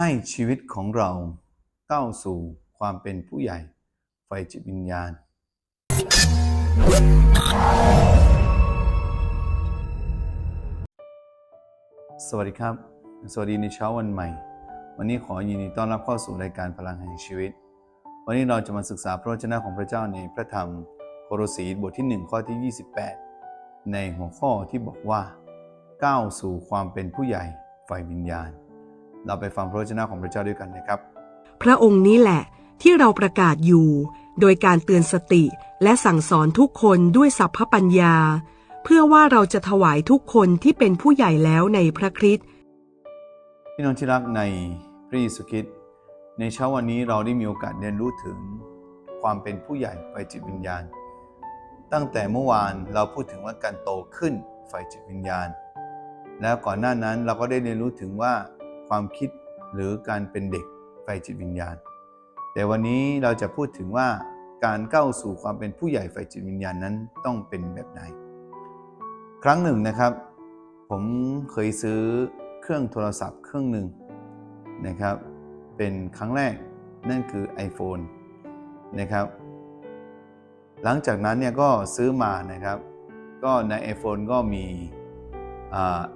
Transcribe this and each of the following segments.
ให้ชีวิตของเราก้าวสู่ความเป็นผู้ใหญ่ไฟจิตวิญญาณ สวัสดีครับ สวัสดีในเช้าวันใหม่ วันนี้ขอยินดีต้อนรับเข้าสู่รายการพลังแห่งชีวิต วันนี้เราจะมาศึกษาพระวจนะของพระเจ้าในพระธรรมโคโรสีบทที่ 1 ข้อที่ 28 ในหัวข้อที่บอกว่าก้าวสู่ความเป็นผู้ใหญ่ไฟวิญญาณ เราไปฟังพระวจนะของพระเจ้าด้วยกันนะครับ พระองค์นี้แหละที่เราประกาศอยู่ โดยการเตือนสติและสั่งสอนทุกคนด้วยสัพพปัญญา เพื่อว่าเราจะถวายทุกคนที่เป็นผู้ใหญ่แล้วในพระคริสต์พี่น้องที่รักในพระเยซูคริสต์ในเช้าวันนี้เราได้มีโอกาสเรียนรู้ถึงความเป็นผู้ใหญ่ไฟจิตวิญญาณ ตั้งแต่เมื่อวานเราพูดถึงว่าการโตขึ้นไฟจิตวิญญาณ แล้วก่อนหน้านั้นเราก็ได้เรียนรู้ถึงว่า ความคิดหรือการเป็นเด็กไฟจิตวิญญาณ แต่วันนี้เราจะพูดถึงว่าการก้าวสู่ความเป็นผู้ใหญ่ไฟจิตวิญญาณนั้นต้องเป็นแบบไหน ครั้งหนึ่งนะครับ ผมเคยซื้อเครื่องโทรศัพท์เครื่องหนึ่งนะครับ เป็นครั้งแรกนั่นคือ iPhone นะครับ หลังจากนั้นเนี่ยก็ซื้อมานะครับ ก็ใน iPhone ก็มี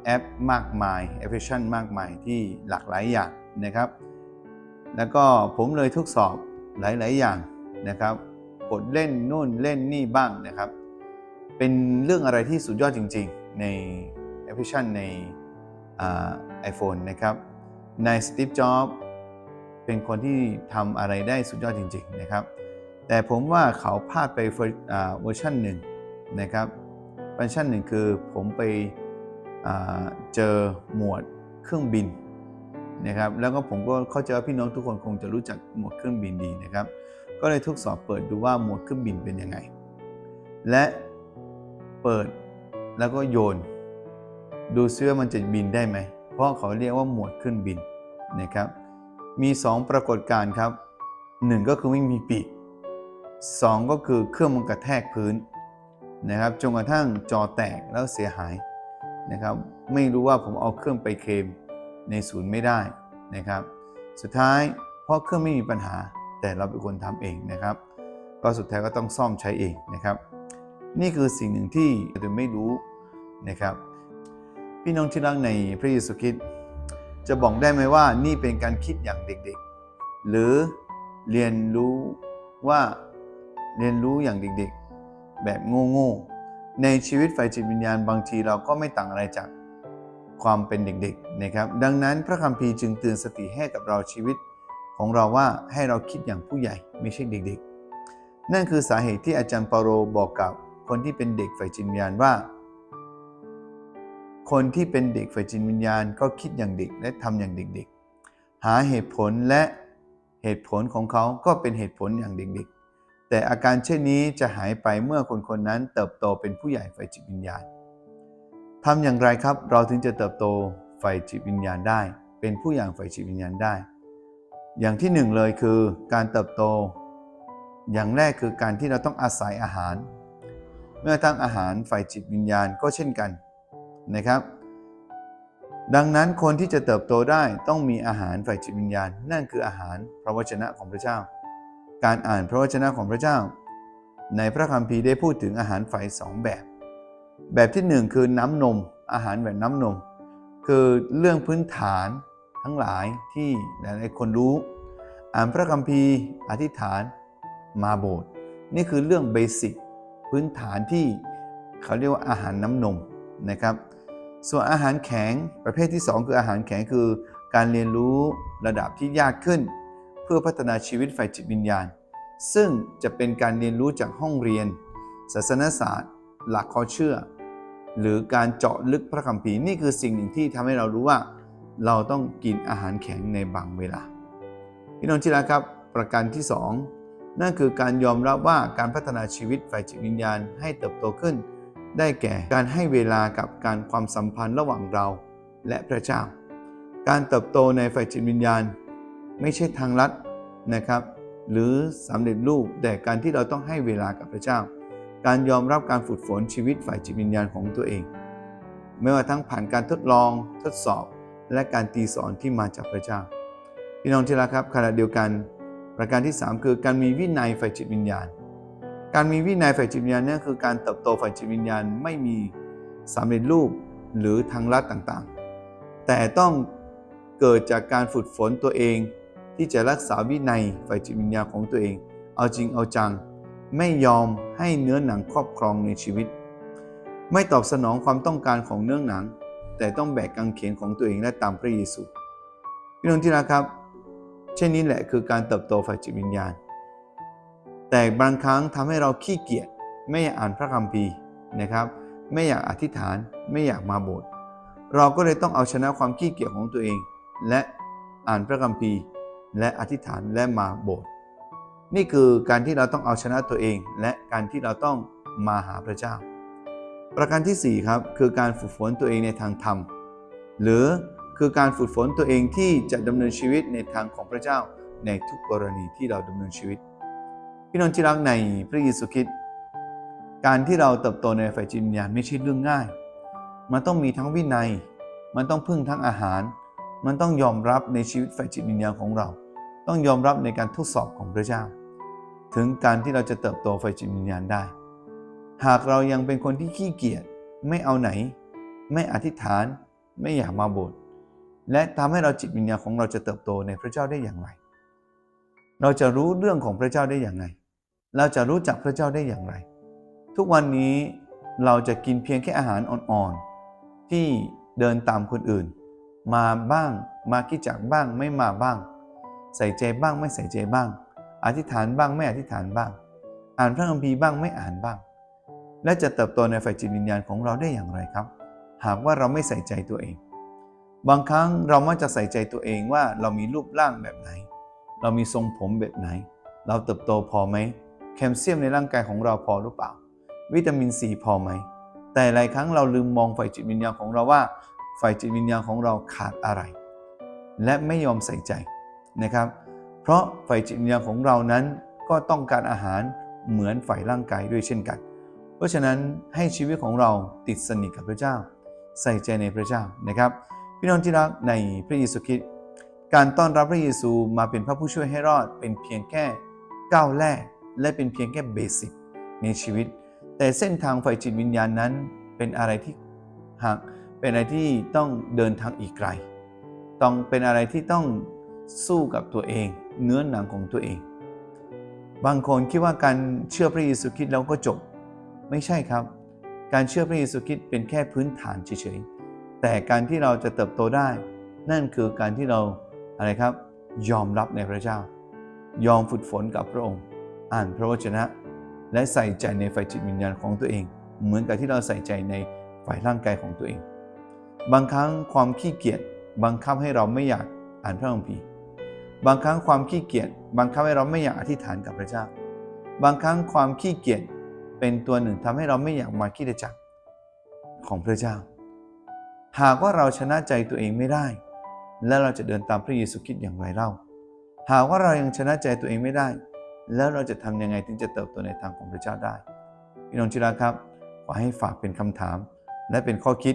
แอปมากมายแอปพลิเคชันมากมายที่หลากหลายอย่างนะครับ แล้วก็ผมเลยทดสอบหลาย ๆ อย่างนะครับ กดเล่นนู่นเล่นนี่บ้างนะครับ เป็นเรื่องอะไรที่สุดยอดจริง ๆ ในแอปพลิเคชันในไอโฟนนะครับนายสตีฟจ็อบเป็นคนที่ทำอะไรได้สุดยอดจริง ๆ นะครับ แต่ผมว่าเขาพลาดไปเวอร์ชันหนึ่งนะครับเวอร์ชันหนึ่งคือผมไป เจอหมวดเครื่องบินนะครับแล้วก็ผมก็เข้าใจว่าพี่น้องทุกคนคงจะรู้จักหมวดเครื่องบินดีนะครับ ก็เลยทดสอบเปิดดูว่าหมวดเครื่องบินเป็นยังไง และเปิดแล้วก็โยน ดูซิว่ามันจะบินได้ไหม เพราะเขาเรียกว่าหมวดเครื่องบินนะครับ มี 2 ปรากฏการณ์ครับ1ก็คือไม่มีปีก2ก็คือเครื่องมันกระแทกพื้นนะครับจนกระทั่งจอแตกแล้วเสียหาย นะครับ ไม่รู้ว่าผมเอาเครื่องไปเคลมในศูนย์ไม่ได้นะครับ สุดท้ายเพราะเครื่องไม่มีปัญหาแต่เราเป็นคนทำเองนะครับ ก็สุดท้ายก็ต้องซ่อมใช้เองนะครับ นี่คือสิ่งหนึ่งที่เราไม่รู้นะครับ พี่น้องที่รักในพระเยซูคริสต์จะบอกได้ไหมว่านี่เป็นการคิดอย่างเด็กๆ หรือเรียนรู้ว่าเรียนรู้อย่างเด็กๆ แบบโง่ๆ ในชีวิตฝ่ายจิตวิญญาณบางทีเราก็ไม่ต่างอะไรจากความเป็นเด็กๆนะครับ ดังนั้นพระคัมภีร์จึงเตือนสติให้กับเราชีวิตของเราว่าให้เราคิดอย่างผู้ใหญ่ไม่ใช่เด็กๆ นั่นคือสาเหตุที่อาจารย์เปาโลบอกกับคนที่เป็นเด็กฝ่ายจิตวิญญาณว่า คนที่เป็นเด็กฝ่ายจิตวิญญาณก็คิดอย่างเด็กและทำอย่างเด็กๆ หาเหตุผลและเหตุผลของเขาก็เป็นเหตุผลอย่างเด็กๆ แต่อาการเช่นนี้จะหายไปเมื่อคนคนนั้นเติบโตเป็นผู้ใหญ่ฝ่ายจิตวิญญาณทำอย่างไรครับเราถึงจะเติบโตฝ่ายจิตวิญญาณได้ เป็นผู้อย่างฝ่ายจิตวิญญาณได้ อย่างที่หนึ่งเลยคือการเติบโต อย่างแรกคือการที่เราต้องอาศัยอาหาร เมื่อตั้งอาหารฝ่ายจิตวิญญาณก็เช่นกันนะครับ ดังนั้นคนที่จะเติบโตได้ต้องมีอาหารฝ่ายจิตวิญญาณ นั่นคืออาหารพระวจนะของพระเจ้า การอ่านพระวจนะของพระเจ้า ในพระคัมภีร์ได้พูดถึงอาหารฝ่ายสองแบบ แบบที่หนึ่งคือน้ำนม อาหารแบบน้ำนม คือเรื่องพื้นฐานทั้งหลายที่หลายๆคนรู้ อ่านพระคัมภีร์อธิษฐานมาโบสถ์นี่คือเรื่องเบสิกพื้นฐานที่เขาเรียกว่าอาหารน้ำนมนะครับ ส่วนอาหารแข็งประเภทที่ 2 คืออาหารแข็งคือการเรียนรู้ระดับที่ยากขึ้น พื่อพัฒนาชีวิตฝ่ายจิตวิญญาณ ซึ่งจะเป็นการเรียนรู้จากห้องเรียน ศาสนศาสตร์ หลักข้อเชื่อ หรือการเจาะลึกพระคัมภีร์นี่คือสิ่งหนึ่งที่ทำให้เรารู้ว่า เราต้องกินอาหารแข็งในบางเวลาพี่น้องที่รักครับ ประการที่ 2 นั่นคือการยอมรับว่าการพัฒนาชีวิตฝ่ายจิตวิญญาณให้เติบโตขึ้น ได้แก่การให้เวลากับการความสัมพันธ์ระหว่างเราและพระเจ้า การเติบโตในฝ่ายจิตวิญญาณ ไม่ใช่ทางลัดนะครับหรือสำเร็จรูปแต่การที่เราต้องให้เวลากับพระเจ้า การยอมรับการฝึกฝนชีวิตฝ่ายจิตวิญญาณของตัวเอง ไม่ว่าทั้งผ่านการทดลองทดสอบและการตีสอนที่มาจากพระเจ้า พี่น้องที่รักครับขณะเดียวกัน ประการที่ 3 คือการมีวินัยฝ่ายจิตวิญญาณ การมีวินัยฝ่ายจิตวิญญาณนี่คือการเติบโตฝ่ายจิตวิญญาณไม่มีสำเร็จรูปหรือทางลัดต่างๆ แต่ต้องเกิดจากการฝึกฝนตัวเอง ที่จะรักษาวินัยฝ่ายจิตวิญญาณของตัวเอง เอาจริงเอาจัง ไม่ยอมให้เนื้อหนังครอบครองในชีวิต ไม่ตอบสนองความต้องการของเนื้อหนัง แต่ต้องแบกกางเขนของตัวเองและตามพระเยซูพี่น้องที่รักครับ เช่นนี้แหละคือการเติบโตฝ่ายจิตวิญญาณ แต่บางครั้งทำให้เราขี้เกียจไม่อยากอ่านพระคัมภีร์นะครับ ไม่อยากอธิษฐานไม่อยากมาโบสถ์เราก็เลยต้องเอาชนะความขี้เกียจของตัวเอง และอ่านพระคัมภีร์ และอธิษฐานและมาโบสถ์นี่คือการที่เราต้องเอาชนะตัวเอง และการที่เราต้องมาหาพระเจ้า ประการที่ 4 ครับ คือการฝึกฝนตัวเองในทางธรรม หรือคือการฝึกฝนตัวเองที่จะดำเนินชีวิตในทางของพระเจ้าในทุกกรณีที่เราดำเนินชีวิต พี่น้องที่รักในพระเยซูคริสต์การที่เราเติบโตในฝ่ายจิตวิญญาณไม่ใช่เรื่องง่าย มันต้องมีทั้งวินัย มันต้องพึ่งทั้งอาหาร มันต้องยอมรับในชีวิตฝ่ายจิตวิญญาณของเรา ต้องยอมรับในการทดสอบของพระเจ้า ถึงการที่เราจะเติบโตฝ่ายจิตวิญญาณได้ หากเรายังเป็นคนที่ขี้เกียจไม่เอาไหน ไม่อธิษฐาน ไม่อยากมาโบสถ์และทำให้เราจิตวิญญาณของเราจะเติบโตในพระเจ้าได้อย่างไร เราจะรู้เรื่องของพระเจ้าได้อย่างไร เราจะรู้จักพระเจ้าได้อย่างไร ทุกวันนี้เราจะกินเพียงแค่อาหารอ่อนๆที่เดินตามคนอื่น มาบ้าง มาคิดจักบ้างไม่มาบ้าง ใส่ใจบ้างไม่ใส่ใจบ้าง อธิษฐานบ้างไม่อธิษฐานบ้าง อ่านพระคัมภีร์บ้างไม่อ่านบ้าง และจะเติบโตในฝ่ายจิตวิญญาณของเราได้อย่างไรครับ หากว่าเราไม่ใส่ใจตัวเอง บางครั้งเรามักจะใส่ใจตัวเองว่าเรามีรูปร่างแบบไหน เรามีทรงผมแบบไหน เราเติบโตพอไหมแคลเซียมในร่างกายของเราพอหรือเปล่า วิตามินซีพอไหมแต่หลายครั้งเราลืมมองฝ่ายจิตวิญญาณของเราว่า ฝ่ายจิตวิญญาณของเราขาดอะไร และไม่ยอมใส่ใจนะครับ เพราะฝ่ายจิตวิญญาณของเรานั้นก็ต้องการอาหารเหมือนฝ่ายร่างกายด้วยเช่นกัน เพราะฉะนั้นให้ชีวิตของเราติดสนิทกับพระเจ้า ใส่ใจในพระเจ้านะครับ พี่น้องที่รักในพระเยซูคริสต์การต้อนรับพระเยซูมาเป็นพระผู้ช่วยให้รอดเป็นเพียงแค่ก้าวแรก และเป็นเพียงแค่เบสิกในชีวิต แต่เส้นทางฝ่ายจิตวิญญาณนั้นเป็นอะไรที่หาก เป็นอะไรที่ต้องเดินทางอีกไกล ต้องเป็นอะไรที่ต้องสู้กับตัวเอง เนื้อหนังของตัวเอง บางคนคิดว่าการเชื่อพระเยซูคริสต์แล้วก็จบ ไม่ใช่ครับ การเชื่อพระเยซูคริสต์เป็นแค่พื้นฐานเฉยๆ แต่การที่เราจะเติบโตได้ นั่นคือการที่เราอะไรครับ ยอมรับในพระเจ้า ยอมฝึกฝนกับพระองค์ อ่านพระวจนะ และใส่ใจในฝ่ายจิตวิญญาณของตัวเอง เหมือนกับที่เราใส่ใจในฝ่ายร่างกายของตัวเอง บางครั้งความขี้เกียจบังคับให้เราไม่อยากอ่านพระคัมภีร์ บางครั้งความขี้เกียจบังคับให้เราไม่อยากอธิษฐานกับพระเจ้า บางครั้งความขี้เกียจเป็นตัวหนึ่งทำให้เราไม่อยากมาคิดจักรของพระเจ้า หากว่าเราชนะใจตัวเองไม่ได้ แล้วเราจะเดินตามพระเยซูคริสต์อย่างไรเล่า หากว่าเรายังชนะใจตัวเองไม่ได้ แล้วเราจะทำยังไงถึงจะเติบโตในทางของพระเจ้าได้พี่น้องชิราครับขอให้ฝากเป็นคำถาม และเป็นข้อคิด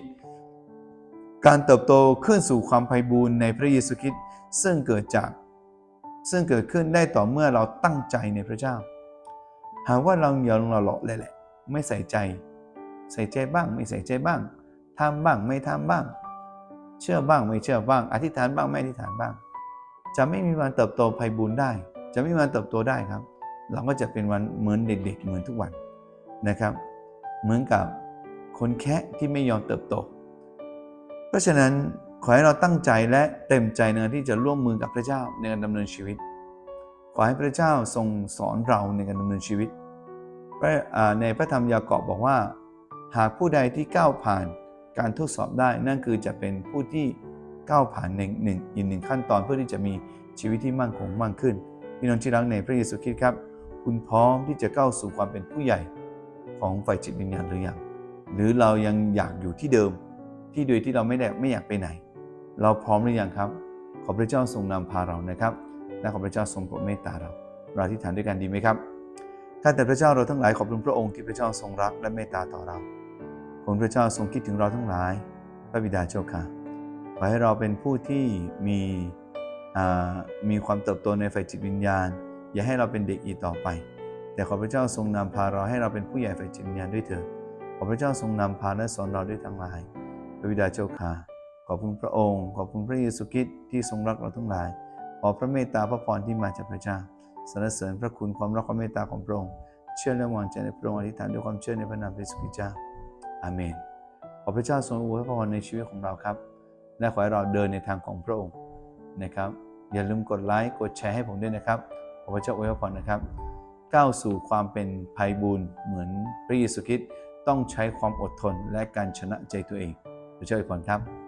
การเติบโตขึ้นสู่ความไพบูรณ์ในพระเยซูคริสต์ซึ่งเกิดจาก ซึ่งเกิดขึ้นได้ต่อเมื่อเราตั้งใจในพระเจ้า หากว่าเราเหนียวลงหล่อเลยแหละ ไม่ใส่ใจ ใส่ใจบ้าง ไม่ใส่ใจบ้างทำบ้างไม่ทำบ้าง เชื่อบ้างไม่เชื่อบ้าง อธิษฐานบ้างไม่อธิษฐานบ้าง จะไม่มีวันเติบโตไพบูรณ์ได้ จะไม่มีวันเติบโตได้ครับ เราก็จะเป็นวันเหมือนเด็กๆเหมือนทุกวันนะครับ เหมือนกับคนแคะที่ไม่ยอมเติบโต ราะฉะนั้นขอให้เราตั้งใจและเต็มใจในการที่จะร่วมมือกับพระเจ้าในการดำเนินชีวิต ขอให้พระเจ้าทรงสอนเราในการดำเนินชีวิตในพระธรรมยากอบบอกว่า หากผู้ใดที่ก้าวผ่านการทดสอบได้นั่นคือจะเป็นผู้ที่ก้าวผ่านในหนึ่งอีกหนึ่งขั้นตอนเพื่อที่จะมีชีวิตที่มั่นคงมากขึ้นพี่น้องที่รักในพระเยซูคริสต์ครับ คุณพร้อมที่จะก้าวสู่ความเป็นผู้ใหญ่ของฝ่ายจิตวิญญาณหรือยังหรือเรายังอยากอยู่ที่เดิม ที่โดยที่เราไม่ได้ไม่อยากไปไหน เราพร้อมหรือยังครับ ขอพระเจ้าทรงนำพาเรานะครับ และขอพระเจ้าทรงโปรดเมตตาเรา เราอธิษฐานด้วยกันดีไหมครับข้าแต่พระเจ้าเราทั้งหลายขอบคุณพระองค์ที่พระเจ้าทรงรักและเมตตาต่อเราขอพระเจ้าทรงคิดถึงเราทั้งหลาย พระบิดาเจ้าค่ะขอให้เราเป็นผู้ที่มีมีความเติบโตในฝ่ายจิตวิญญาณ อย่าให้เราเป็นเด็กอีกต่อไป แต่ขอพระเจ้าทรงนำพาเราให้เราเป็นผู้ใหญ่ฝ่ายจิตวิญญาณด้วยเถิดขอพระเจ้าทรงนำพาและสอนเราด้วยทั้งหลาย ระบิดาเจ้าข้าขอบคุณพระองค์ ขอบคุณพระเยซูคริสต์ที่ทรงรักเราทั้งหลาย ขอพระเมตตาพระพรที่มาจากพระเจ้าสรรเสริญพระคุณความรักความเมตตาของพระองค์ เชื่อและวางใจในพระองค์อธิษฐานด้วยความเชื่อในพระนามพระเยซูคริสต์เจ้าอาเมน ขอพระเจ้าทรงอวยพรในชีวิตของเราครับ และขอให้เราเดินในทางของพระองค์นะครับ อย่าลืมกดไลค์ กดแชร์ให้ผมด้วยนะครับ ขอพระเจ้าอวยพรนะครับ ก้าวสู่ความเป็นภัยบุญเหมือนพระเยซูคริสต์ต้องใช้ความอดทนและการชนะใจตัวเอง พระเจ้าอวยคนครับ